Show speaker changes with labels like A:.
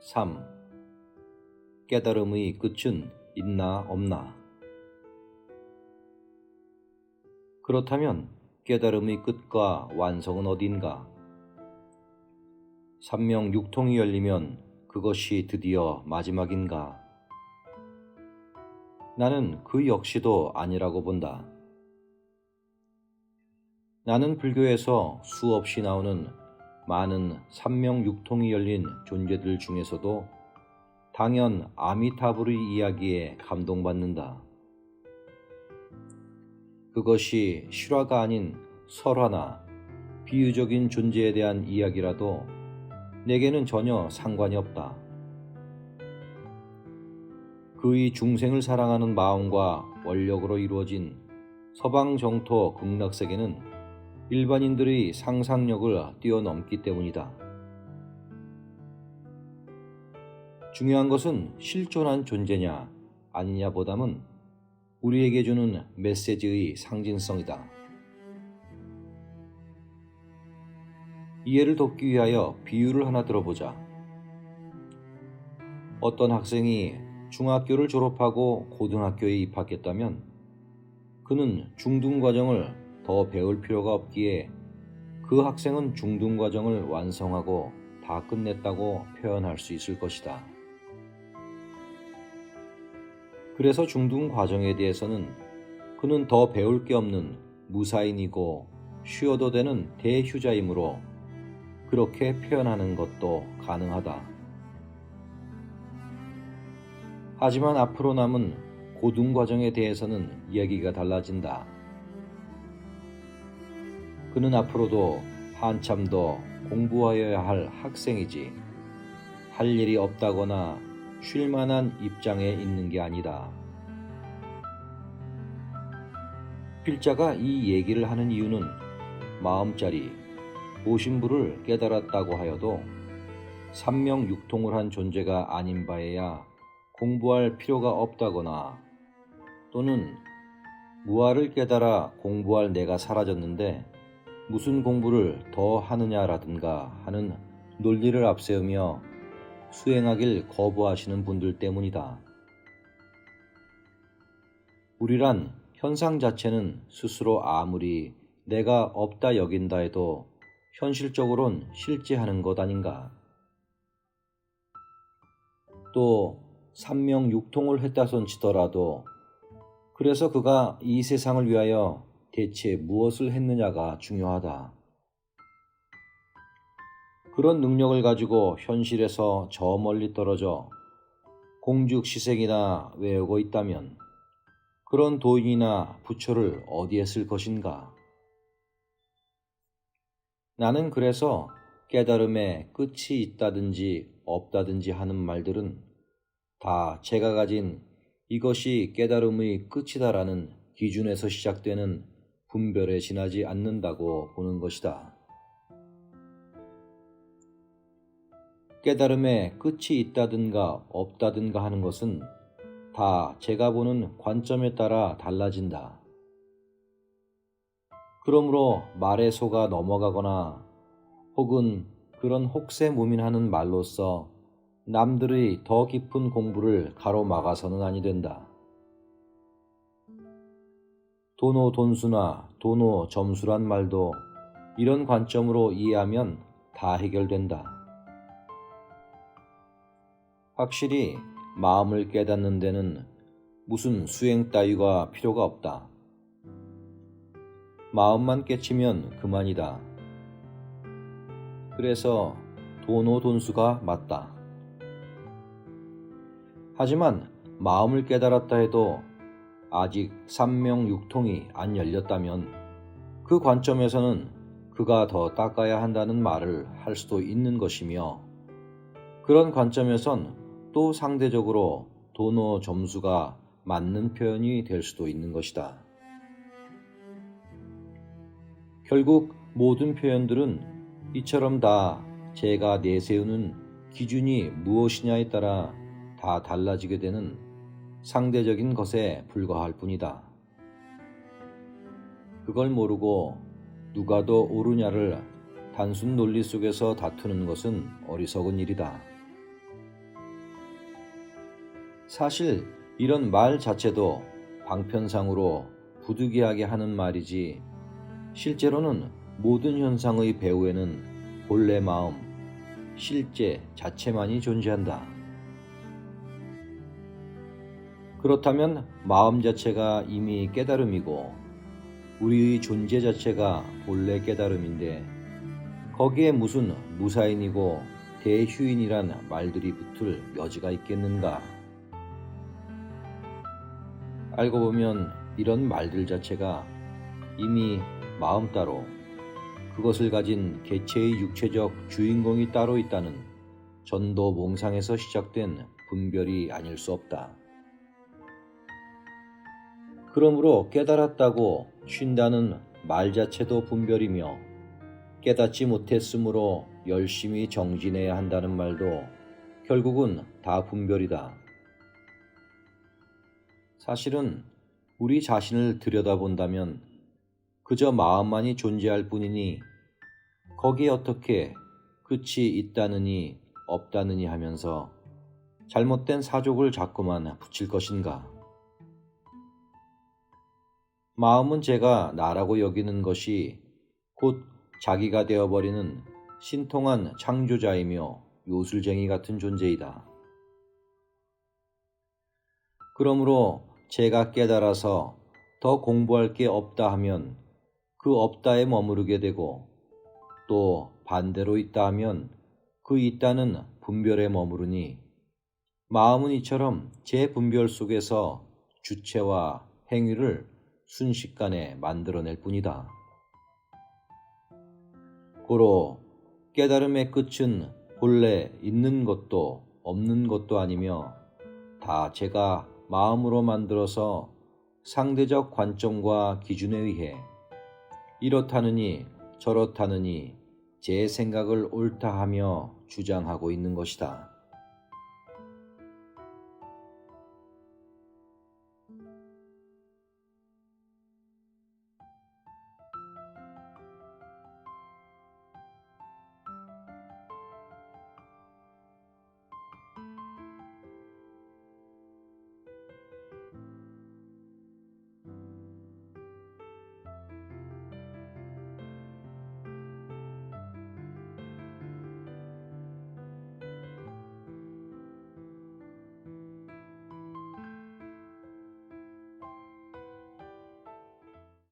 A: 3. 깨달음의 끝은 있나 없나? 그렇다면 깨달음의 끝과 완성은 어딘가? 삼명 육통이 열리면 그것이 드디어 마지막인가? 나는 그 역시도 아니라고 본다. 나는 불교에서 수없이 나오는 많은 삼명육통이 열린 존재들 중에서도 당연 아미타불의 이야기에 감동받는다. 그것이 실화가 아닌 설화나 비유적인 존재에 대한 이야기라도 내게는 전혀 상관이 없다. 그의 중생을 사랑하는 마음과 원력으로 이루어진 서방 정토 극락세계는 일반인들의 상상력을 뛰어넘기 때문이다. 중요한 것은 실존한 존재냐 아니냐 보다는 우리에게 주는 메시지의 상징성이다. 이해를 돕기 위하여 비유를 하나 들어보자. 어떤 학생이 중학교를 졸업하고 고등학교에 입학했다면 그는 중등 과정을 더 배울 필요가 없기에 그 학생은 중등 과정을 완성하고 다 끝냈다고 표현할 수 있을 것이다. 그래서 중등 과정에 대해서는 그는 더 배울 게 없는 무사인이고 쉬어도 되는 대휴자이므로 그렇게 표현하는 것도 가능하다. 하지만 앞으로 남은 고등 과정에 대해서는 이야기가 달라진다. 그는 앞으로도 한참 더 공부하여야 할 학생이지 할 일이 없다거나 쉴 만한 입장에 있는 게 아니다. 필자가 이 얘기를 하는 이유는 마음자리, 모신부를 깨달았다고 하여도 삼명육통을 한 존재가 아닌 바에야 공부할 필요가 없다거나 또는 무아를 깨달아 공부할 내가 사라졌는데 무슨 공부를 더 하느냐라든가 하는 논리를 앞세우며 수행하길 거부하시는 분들 때문이다. 우리란 현상 자체는 스스로 아무리 내가 없다 여긴다 해도 현실적으론 실제하는 것 아닌가. 또 삼명육통을 했다손 치더라도 그래서 그가 이 세상을 위하여 대체 무엇을 했느냐가 중요하다. 그런 능력을 가지고 현실에서 저 멀리 떨어져 공죽시생이나 외우고 있다면 그런 도인이나 부처를 어디에 쓸 것인가? 나는 그래서 깨달음에 끝이 있다든지 없다든지 하는 말들은 다 제가 가진 이것이 깨달음의 끝이다라는 기준에서 시작되는 분별에 지나지 않는다고 보는 것이다. 깨달음에 끝이 있다든가 없다든가 하는 것은 다 제가 보는 관점에 따라 달라진다. 그러므로 말에 속아 넘어가거나 혹은 그런 혹세무민하는 말로써 남들의 더 깊은 공부를 가로막아서는 아니 된다. 도노 돈수나 도노 점수란 말도 이런 관점으로 이해하면 다 해결된다. 확실히 마음을 깨닫는 데는 무슨 수행 따위가 필요가 없다. 마음만 깨치면 그만이다. 그래서 도노 돈수가 맞다. 하지만 마음을 깨달았다 해도 아직 삼명육통이 안 열렸다면 그 관점에서는 그가 더 닦아야 한다는 말을 할 수도 있는 것이며 그런 관점에선 또 상대적으로 도노 점수가 맞는 표현이 될 수도 있는 것이다. 결국 모든 표현들은 이처럼 다 제가 내세우는 기준이 무엇이냐에 따라 다 달라지게 되는 상대적인 것에 불과할 뿐이다. 그걸 모르고 누가 더 옳으냐를 단순 논리 속에서 다투는 것은 어리석은 일이다. 사실 이런 말 자체도 방편상으로 부득이하게 하는 말이지 실제로는 모든 현상의 배후에는 본래 마음, 실제 자체만이 존재한다. 그렇다면 마음 자체가 이미 깨달음이고 우리의 존재 자체가 본래 깨달음인데 거기에 무슨 무사인이고 대휴인이란 말들이 붙을 여지가 있겠는가? 알고 보면 이런 말들 자체가 이미 마음 따로 그것을 가진 개체의 육체적 주인공이 따로 있다는 전도 몽상에서 시작된 분별이 아닐 수 없다. 그러므로 깨달았다고 쉰다는 말 자체도 분별이며 깨닫지 못했으므로 열심히 정진해야 한다는 말도 결국은 다 분별이다. 사실은 우리 자신을 들여다본다면 그저 마음만이 존재할 뿐이니 거기에 어떻게 끝이 있다느니 없다느니 하면서 잘못된 사족을 자꾸만 붙일 것인가? 마음은 제가 나라고 여기는 것이 곧 자기가 되어버리는 신통한 창조자이며 요술쟁이 같은 존재이다. 그러므로 제가 깨달아서 더 공부할 게 없다 하면 그 없다에 머무르게 되고 또 반대로 있다 하면 그 있다는 분별에 머무르니 마음은 이처럼 제 분별 속에서 주체와 행위를 순식간에 만들어낼 뿐이다. 고로 깨달음의 끝은 본래 있는 것도 없는 것도 아니며 다 제가 마음으로 만들어서 상대적 관점과 기준에 의해 이렇다느니 저렇다느니 제 생각을 옳다 하며 주장하고 있는 것이다.